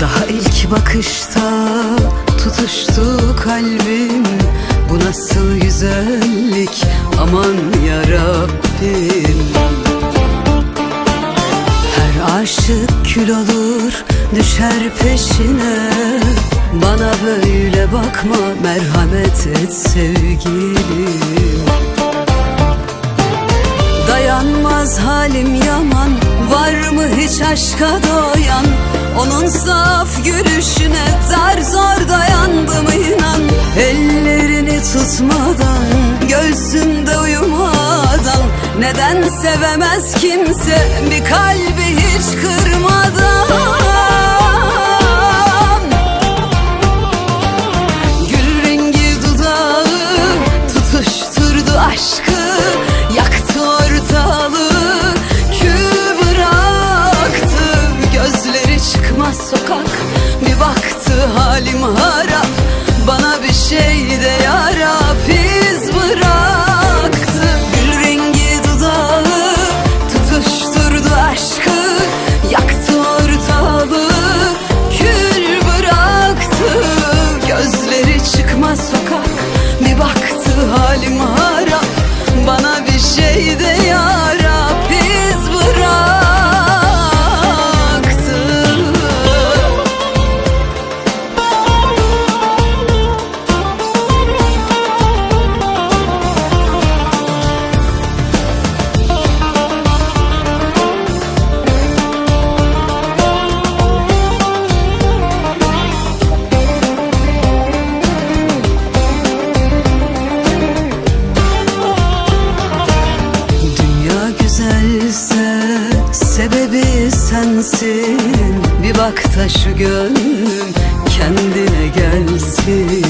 Bir bakışta tutuştu kalbim. Bu nasıl güzellik? Aman yarabbim. Her aşık kül olur düşer peşine. Bana böyle bakma merhamet et sevgilim Dayanmaz halim yaman Var mı hiç aşka doyan? Onun saf gülüşüne Zar zor dayandım inan. Ellerini tutmadan Göğsümde uyumadan. Neden sevemez kimse Bir kalbi hiç kırmadan sensin Bir bak da şu gönlüm kendine gelsin.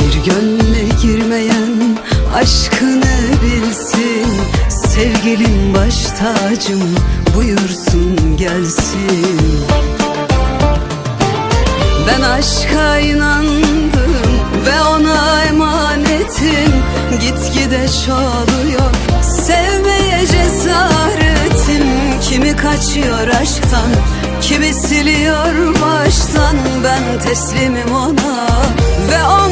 Bir gönle girmeyen aşkını bilsin. Sevgilim baş tacım buyursun gelsin. Ben aşka inandım ve ona emanetim. Gitgide çoğalıyor Biliyor baştan ben teslimim ona. Ve ona